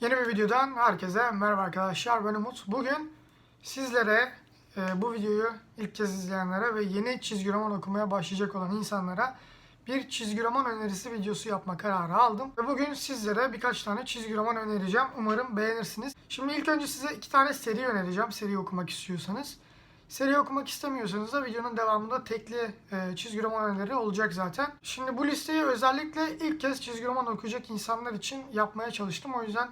Yeni bir videodan herkese merhaba arkadaşlar ben Umut. Bugün sizlere e, bu videoyu ilk kez izleyenlere ve yeni çizgi roman okumaya başlayacak olan insanlara bir çizgi roman önerisi videosu yapma kararı aldım. Ve bugün sizlere birkaç tane çizgi roman önereceğim. Umarım beğenirsiniz. Şimdi ilk önce size iki tane seri önereceğim seri okumak istiyorsanız. Seri okumak istemiyorsanız da videonun devamında tekli e, çizgi roman önerileri olacak zaten. Şimdi bu listeyi özellikle ilk kez çizgi roman okuyacak insanlar için yapmaya çalıştım. O yüzden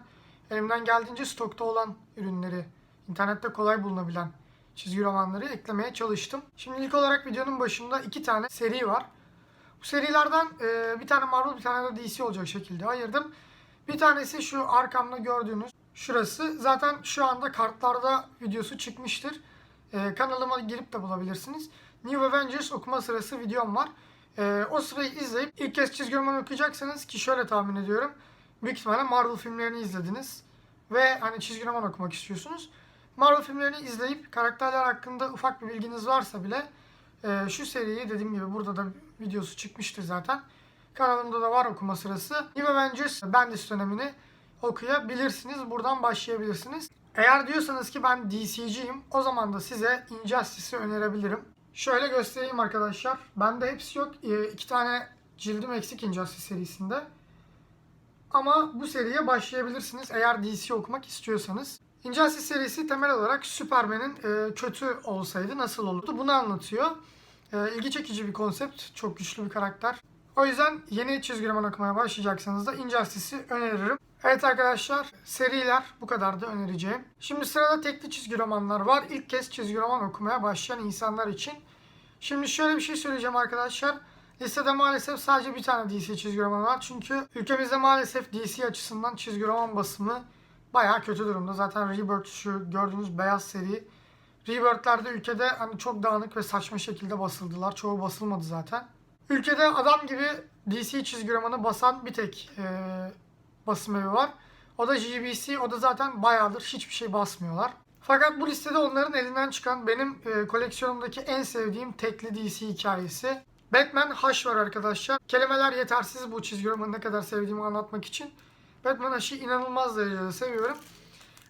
elimden geldiğince stokta olan ürünleri, internette kolay bulunabilen çizgi romanları eklemeye çalıştım. Şimdi ilk olarak videonun başında iki tane seri var. Bu serilerden e, bir tane Marvel bir tane de DC olacak şekilde ayırdım. Bir tanesi şu arkamda gördüğünüz şurası. Zaten şu anda kartlarda videosu çıkmıştır. E, kanalıma girip de bulabilirsiniz. New Avengers okuma sırası videom var. E, o sırayı izleyip ilk kez çizgi roman okuyacaksanız ki şöyle tahmin ediyorum. Büyük ihtimalle Marvel filmlerini izlediniz. Ve hani çizgi roman okumak istiyorsunuz. Marvel filmlerini izleyip karakterler hakkında ufak bir bilginiz varsa bile e, şu seriyi dediğim gibi burada da videosu çıkmıştır zaten. Kanalımda da var okuma sırası. New Avengers Bendis dönemini okuyabilirsiniz. Buradan başlayabilirsiniz. Eğer diyorsanız ki ben DC'ciyim o zaman da size Injustice'i önerebilirim. Şöyle göstereyim arkadaşlar. Bende hepsi yok. E, iki tane cildim eksik Injustice serisinde. Ama bu seriye başlayabilirsiniz eğer DC okumak istiyorsanız. Injustice serisi temel olarak Superman'in e, kötü olsaydı nasıl olurdu bunu anlatıyor. E, ilgi çekici bir konsept, çok güçlü bir karakter. O yüzden yeni çizgi roman okumaya başlayacaksanız da Injustice'i öneririm. Evet arkadaşlar seriler bu kadar da önereceğim. Şimdi sırada tekli çizgi romanlar var. İlk kez çizgi roman okumaya başlayan insanlar için. Şimdi şöyle bir şey söyleyeceğim arkadaşlar. Listede maalesef sadece bir tane DC çizgi roman var. Çünkü ülkemizde maalesef DC açısından çizgi roman basımı bayağı kötü durumda. Zaten Rebirth şu gördüğünüz beyaz seri. Rebirth'lerde ülkede hani çok dağınık ve saçma şekilde basıldılar. Çoğu basılmadı zaten. Ülkede adam gibi DC çizgi romanı basan bir tek e, basım evi var. O da GBC. O da zaten bayağıdır hiçbir şey basmıyorlar. Fakat bu listede onların elinden çıkan benim e, koleksiyonumdaki en sevdiğim tekli DC hikayesi. Batman Hush var arkadaşlar. Kelimeler yetersiz bu çizgi romanı ne kadar sevdiğimi anlatmak için. Batman Hush'ı inanılmaz derecede seviyorum.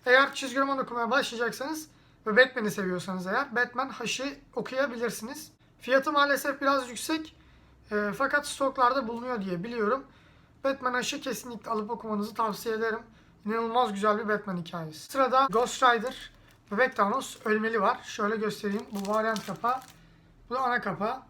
Eğer çizgi roman okumaya başlayacaksanız ve Batman'i seviyorsanız eğer Batman Hush'ı okuyabilirsiniz. Fiyatı maalesef biraz yüksek. E, fakat stoklarda bulunuyor diye biliyorum. Batman Hush'ı kesinlikle alıp okumanızı tavsiye ederim. İnanılmaz güzel bir Batman hikayesi. Sırada Ghost Rider Bebek Thanos Ölmeli var. Şöyle göstereyim. Bu varyant kapağı. Bu da ana kapağı.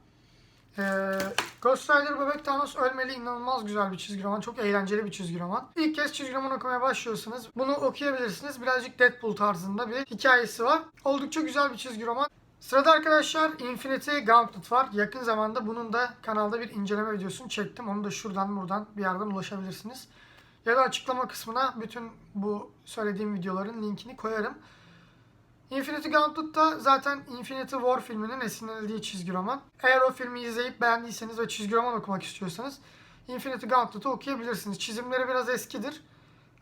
Ee, Ghost Rider Bebek Thanos Ölmeli inanılmaz güzel bir çizgi roman. Çok eğlenceli bir çizgi roman. İlk kez çizgi roman okumaya başlıyorsanız bunu okuyabilirsiniz. Birazcık Deadpool tarzında bir hikayesi var. Oldukça güzel bir çizgi roman. Sırada arkadaşlar Infinity Gauntlet var. Yakın zamanda bunun da kanalda bir inceleme videosunu çektim. Onu da şuradan buradan bir yerden ulaşabilirsiniz. Ya da açıklama kısmına bütün bu söylediğim videoların linkini koyarım. Infinity Gauntlet'ta zaten Infinity War filminin esinlenildiği çizgi roman. Eğer o filmi izleyip beğendiyseniz ve çizgi roman okumak istiyorsanız Infinity Gauntlet'ı okuyabilirsiniz. Çizimleri biraz eskidir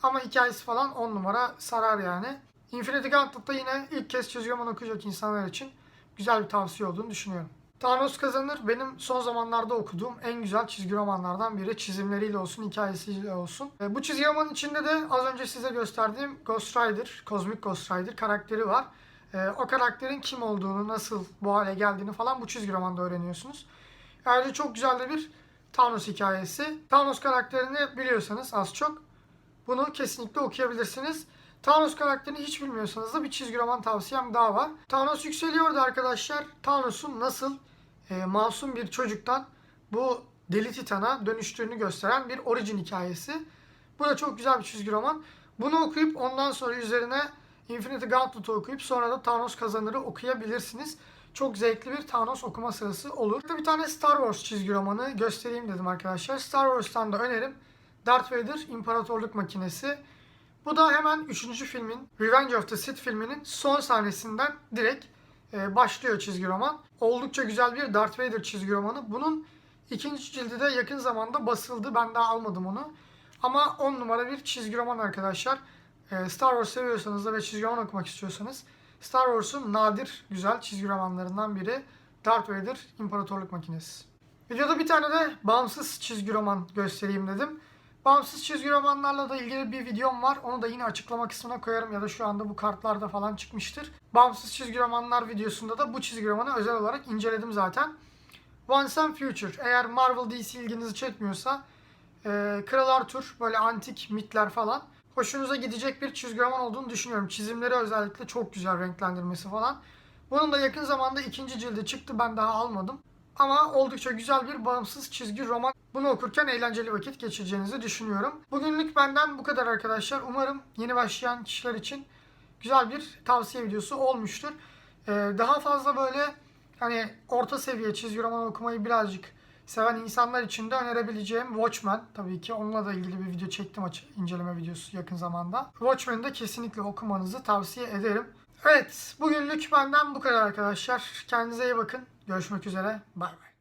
ama hikayesi falan 10 numara sarar yani. Infinity Gauntlet'ta yine ilk kez çizgi roman okuyacak insanlar için güzel bir tavsiye olduğunu düşünüyorum. Thanos kazanır benim son zamanlarda okuduğum en güzel çizgi romanlardan biri. Çizimleriyle olsun, hikayesiyle olsun. E, bu çizgi romanın içinde de az önce size gösterdiğim Ghost Rider, Cosmic Ghost Rider karakteri var. E, o karakterin kim olduğunu, nasıl bu hale geldiğini falan bu çizgi romanda öğreniyorsunuz. Ayrıca çok güzel de bir Thanos hikayesi. Thanos karakterini biliyorsanız az çok bunu kesinlikle okuyabilirsiniz. Thanos karakterini hiç bilmiyorsanız da bir çizgi roman tavsiyem daha var. Thanos yükseliyordu arkadaşlar. Thanos'un nasıl e, masum bir çocuktan bu deli titana dönüştüğünü gösteren bir orijin hikayesi. Bu da çok güzel bir çizgi roman. Bunu okuyup ondan sonra üzerine Infinity Gauntlet'ı okuyup sonra da Thanos kazanırı okuyabilirsiniz. Çok zevkli bir Thanos okuma sırası olur. Bir tane Star Wars çizgi romanı göstereyim dedim arkadaşlar. Star Wars'tan da önerim. Darth Vader İmparatorluk Makinesi. Bu da hemen 3. filmin Revenge of the Sith filminin son sahnesinden direkt e, başlıyor çizgi roman. Oldukça güzel bir Darth Vader çizgi romanı. Bunun ikinci cildi de yakın zamanda basıldı. Ben daha almadım onu. Ama 10 numara bir çizgi roman arkadaşlar. E, Star Wars seviyorsanız da ve çizgi roman okumak istiyorsanız Star Wars'un nadir güzel çizgi romanlarından biri Darth Vader İmparatorluk Makinesi. Videoda bir tane de bağımsız çizgi roman göstereyim dedim. Bağımsız çizgi romanlarla da ilgili bir videom var. Onu da yine açıklama kısmına koyarım ya da şu anda bu kartlarda falan çıkmıştır. Bağımsız çizgi romanlar videosunda da bu çizgi romanı özel olarak inceledim zaten. Once and Future. Eğer Marvel DC ilginizi çekmiyorsa e, Kral Arthur böyle antik mitler falan hoşunuza gidecek bir çizgi roman olduğunu düşünüyorum. Çizimleri özellikle çok güzel renklendirmesi falan. Bunun da yakın zamanda ikinci cildi çıktı. Ben daha almadım. Ama oldukça güzel bir bağımsız çizgi roman. Bunu okurken eğlenceli vakit geçireceğinizi düşünüyorum. Bugünlük benden bu kadar arkadaşlar. Umarım yeni başlayan kişiler için güzel bir tavsiye videosu olmuştur. Ee, daha fazla böyle hani orta seviye çizgi roman okumayı birazcık seven insanlar için de önerebileceğim Watchmen tabii ki onunla da ilgili bir video çektim inceleme videosu yakın zamanda. Watchmen'i de kesinlikle okumanızı tavsiye ederim. Evet bugünlük benden bu kadar arkadaşlar. Kendinize iyi bakın. Görüşmek üzere. Bay bay.